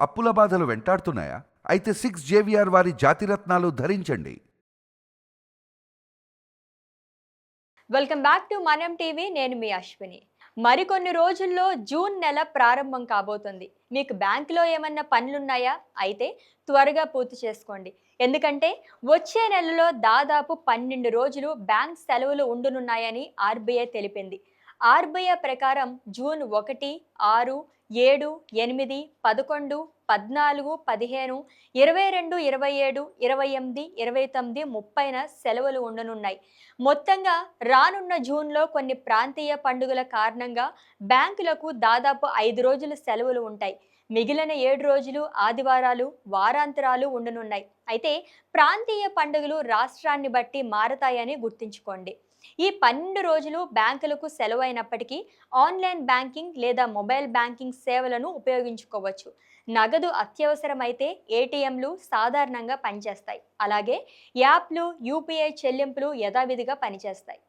అప్పుల బాధలు వెంటాడుతున్నాయా? అయితే సిక్స్ జేవిఆర్ వారి జాతిరత్నాలు ధరించండి. Welcome back to Manam TV నేను మీ అశ్విని. మరికొన్ని రోజుల్లో జూన్ నెల ప్రారంభం కాబోతుంది. మీకు బ్యాంకులో ఏమన్నా పనులున్నాయా? అయితే త్వరగా పూర్తి చేసుకోండి. ఎందుకంటే వచ్చే నెలలో దాదాపు పన్నెండు రోజులు బ్యాంక్ సెలవులు ఉండనున్నాయని ఆర్బీఐ తెలిపింది. ఆర్బీఐ ప్రకారం జూన్ ఒకటి ఆరు ఏడు ఎనిమిది పదకొండు పద్నాలుగు పదిహేను ఇరవై రెండు ఇరవై ఏడు ఇరవై ఎనిమిది ఇరవై తొమ్మిది ముప్పైన సెలవులు ఉండనున్నాయి. మొత్తంగా రానున్న జూన్లో కొన్ని ప్రాంతీయ పండుగల కారణంగా బ్యాంకులకు దాదాపు ఐదు రోజులు సెలవులు ఉంటాయి. మిగిలిన ఏడు రోజులు ఆదివారాలు వారాంతరాలు ఉండనున్నాయి. అయితే ప్రాంతీయ పండుగలు రాష్ట్రాన్ని బట్టి మారతాయని గుర్తుంచుకోండి. ఈ పన్నెండు రోజులు బ్యాంకులకు సెలవు అయినప్పటికీ ఆన్లైన్ బ్యాంకింగ్ లేదా మొబైల్ మొబైల్ బ్యాంకింగ్ సేవలను ఉపయోగించుకోవచ్చు. నగదు అత్యవసరమైతే ఏటీఎంలు సాధారణంగా పనిచేస్తాయి. అలాగే యాప్లు యూపీఐ చెల్లింపులు యథావిధిగా పనిచేస్తాయి.